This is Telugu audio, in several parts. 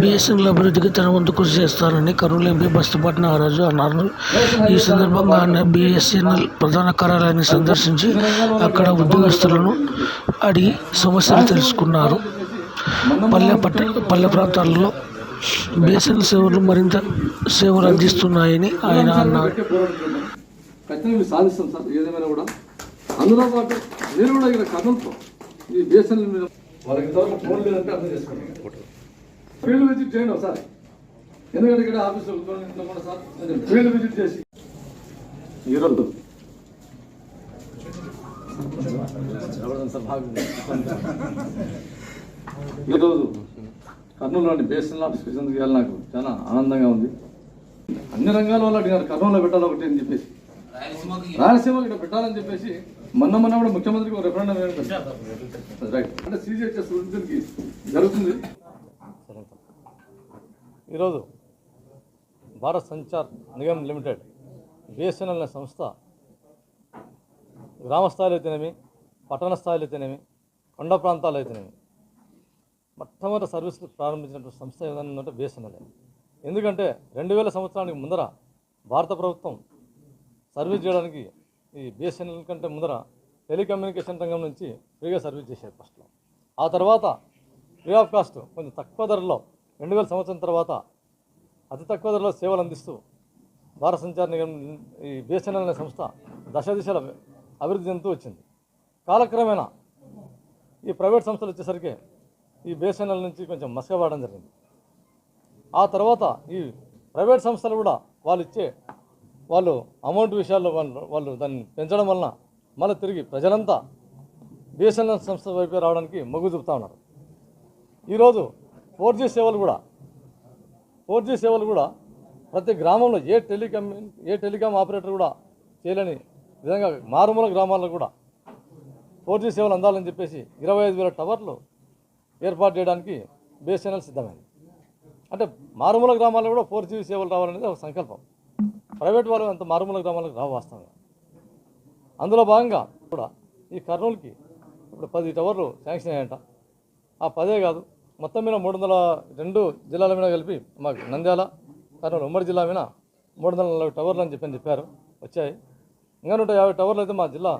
బీఎస్ఎన్ఎల్ అభివృద్ధికి తన వంతు కృషి చేస్తారని కర్నూలు ఎంపీ బస్తపట్న నాగరాజు అన్నారు. ఈ సందర్భంగా ఆయన బీఎస్ఎన్ఎల్ ప్రధాన కార్యాలయాన్ని సందర్శించి అక్కడ ఉద్యోగస్తులను అడిగి సమస్యలు తెలుసుకున్నారు. పల్లె పట్ట పల్లె ప్రాంతాలలో బీఎస్ఎన్ఎల్ సేవలు మరింత సేవలు అందిస్తున్నాయని ఆయన అన్నారు. ఖచ్చితంగా సాధిస్తాం సార్ ఏదేమైనా కూడా. అందులో పాటు మీరు కూడా ఇక్కడ కథలతో ఈ బీఎస్ఎన్ఎల్ మీద వాళ్ళకి ఇంతవరకు ఫోన్ లేదంటే అర్థం చేసుకోండి. ఫీల్డ్ విజిట్ చేయండి ఒకసారి. ఎందుకంటే ఇక్కడ ఆఫీస్లో సార్ ఫీల్డ్ విజిట్ చేసి. ఈరోజు ఈరోజు కర్నూలులోని బేసన్ ఆఫీస్కి చెందుకు వెళ్ళి నాకు చాలా ఆనందంగా ఉంది. అన్ని రంగాల వాళ్ళు అడిగారు కర్నూలులో పెట్టాలి ఒకటి అని చెప్పేసి. రాయలసీమ ఇక్కడ పెట్టాలని చెప్పేసి మొన్న మొన్న కూడా ముఖ్యమంత్రికి ఒక రెఫరెండం రైట్ అంటే సీజీహెచ్ఎస్ వృద్ధికి జరుగుతుంది. ఈరోజు భారత్ సంచార్ నిగమ్ లిమిటెడ్ బిఎస్ఎన్ఎల్ అనే సంస్థ గ్రామ స్థాయిలో అయితేనేమి పట్టణ స్థాయిలో అయితేనేమి కొండ ప్రాంతాల్లో అయితేనేమి మొట్టమొదటి సర్వీసులు ప్రారంభించినటువంటి సంస్థ ఏదైనా ఉందంటే బిఎస్ఎన్ఎల్ ఎందుకంటే రెండు వేల సంవత్సరానికి ముందర భారత ప్రభుత్వం సర్వీస్ చేయడానికి ఈ బిఎస్ఎన్ఎల్ కంటే ముందర టెలికమ్యూనికేషన్ రంగం నుంచి ఫ్రీగా సర్వీస్ చేశారు ఫస్ట్లో. ఆ తర్వాత ఫ్రీ ఆఫ్ కాస్ట్ కొంచెం తక్కువ ధరలో రెండు వేల సంవత్సరం తర్వాత అతి తక్కువ ధరలో సేవలు అందిస్తూ భారత సంచార నిగమ్ ఈ బిఎస్ఎన్ఎల్ అనే సంస్థ దశ దిశల అభివృద్ధి చెందుతూ వచ్చింది. కాలక్రమేణా ఈ ప్రైవేట్ సంస్థలు వచ్చేసరికి ఈ బిఎస్ఎన్ఎల్ నుంచి కొంచెం మసకబాడడం జరిగింది. ఆ తర్వాత ఈ ప్రైవేట్ సంస్థలు కూడా వాళ్ళు ఇచ్చే వాళ్ళు అమౌంట్ విషయాల్లో వాళ్ళు వాళ్ళు దాన్ని పెంచడం వలన మళ్ళీ తిరిగి ప్రజలంతా బిఎస్ఎన్ఎల్ సంస్థ వైపే రావడానికి మొగ్గు చూపుతా ఉన్నారు. ఈరోజు ఫోర్ జీ సేవలు కూడా ఫోర్ జీ సేవలు కూడా ప్రతి గ్రామంలో a telecom a telecom operator కూడా చేయలేని విధంగా మారుమూల గ్రామాల్లో కూడా ఫోర్ జీ సేవలు అందాలని చెప్పేసి ఇరవై ఐదు వేల టవర్లు ఏర్పాటు చేయడానికి బిఎస్ఎన్ఎల్ సిద్ధమైంది. అంటే మారుమూల గ్రామాల్లో కూడా ఫోర్ జీ సేవలు రావాలనేది ఒక సంకల్పం. ప్రైవేట్ వాళ్ళు అంత మారుమూల గ్రామాలకు రావు వాస్తవంగా. అందులో భాగంగా కూడా ఈ కర్నూలుకి ఇప్పుడు పది టవర్లు శాంక్షన్ అయ్యాయంట. ఆ పదే కాదు మొత్తం మీద మూడు వందల రెండు జిల్లాల మీద కలిపి మాకు నంద్యాల కర్నూలు ఉమ్మడి జిల్లా మీద మూడు వందల నలభై టవర్లు అని చెప్పని చెప్పారు వచ్చాయి. ఇంకా నూట యాభై టవర్లు అయితే మా జిల్లా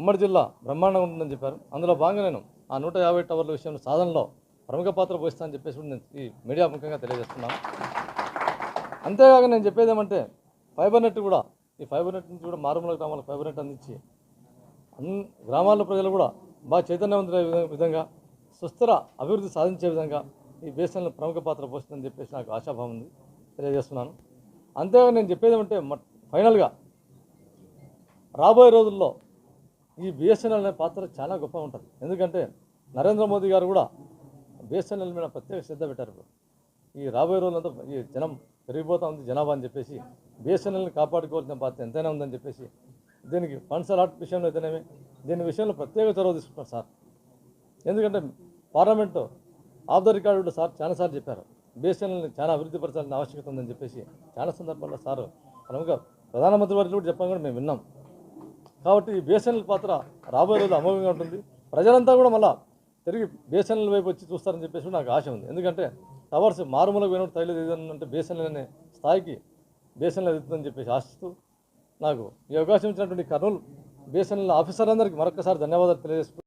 ఉమ్మడి జిల్లా బ్రహ్మాండంగా ఉంటుందని చెప్పారు. అందులో భాగంగా నేను ఆ నూట యాభై టవర్ల విషయంలో సాధనలో ప్రముఖ పాత్ర పోయిస్తానని చెప్పేసి నేను ఈ మీడియా ముఖ్యంగా తెలియజేస్తున్నాను. అంతేకాక నేను చెప్పేది ఏమంటే ఫైబర్ నెట్ కూడా ఈ ఫైబర్ నెట్ నుంచి కూడా మారుమూల గ్రామాలకు ఫైబర్ నెట్ అందించి గ్రామాల్లో గ్రామాల ప్రజలు కూడా బాగా చైతన్యవంతుల విధంగా సుస్థిర అభివృద్ధి సాధించే విధంగా ఈ బేసన్లో ప్రముఖ పాత్ర పోస్తుందని చెప్పేసి నాకు ఆశాభావం ఉంది తెలియజేస్తున్నాను. అంతేగా నేను చెప్పేది ఏమంటే మ ఫైనల్గా రాబోయే రోజుల్లో ఈ బిఎస్ఎన్ఎల్ అనే పాత్ర చాలా గొప్ప ఉంటుంది. ఎందుకంటే నరేంద్ర మోదీ గారు కూడా బిఎస్ఎన్ఎల్ మీద ప్రత్యేక శ్రద్ధ పెట్టారు ఈ రాబోయే రోజులంతా ఈ జనం పెరిగిపోతూ ఉంది జనాభా అని చెప్పేసి బిఎస్ఎన్ఎల్ని కాపాడుకోవాల్సిన బాధ్యత ఎంతైనా ఉందని చెప్పేసి దీనికి ఫండ్స్ అలాట్ విషయంలో అయితేనేమి దీని విషయంలో ప్రత్యేక చొరవ తీసుకుంటారు సార్. ఎందుకంటే parliament of the record sir చాలాసార్లు చెప్పారు. బిఎస్ఎన్ఎల్ని చాలా అభివృద్ధి పరచాల్సిన ఆవశ్యకత ఉందని చెప్పేసి చాలా సందర్భాల్లో సార్ ప్రముఖ ప్రధానమంత్రి వారికి కూడా చెప్పడం కూడా మేము విన్నాం. కాబట్టి ఈ బిఎస్ఎన్ఎల్ పాత్ర రాబోయే రోజు అమోఘంగా ఉంటుంది. ప్రజలంతా కూడా మళ్ళీ తిరిగి బేసన్ల వైపు వచ్చి చూస్తారని చెప్పేసి నాకు ఆశ ఉంది. ఎందుకంటే టవర్స్ మారుమూలకు పోయినప్పుడు తైలేదు ఏదంటే బేసన్లనే అనే స్థాయికి బేసన్లు ఎదుగుతుందని చెప్పేసి ఆశిస్తూ నాకు ఈ అవకాశం ఇచ్చినటువంటి కర్నూలు బేసన్ల ఆఫీసర్ అందరికీ మరొకసారి ధన్యవాదాలు తెలియజేస్తూ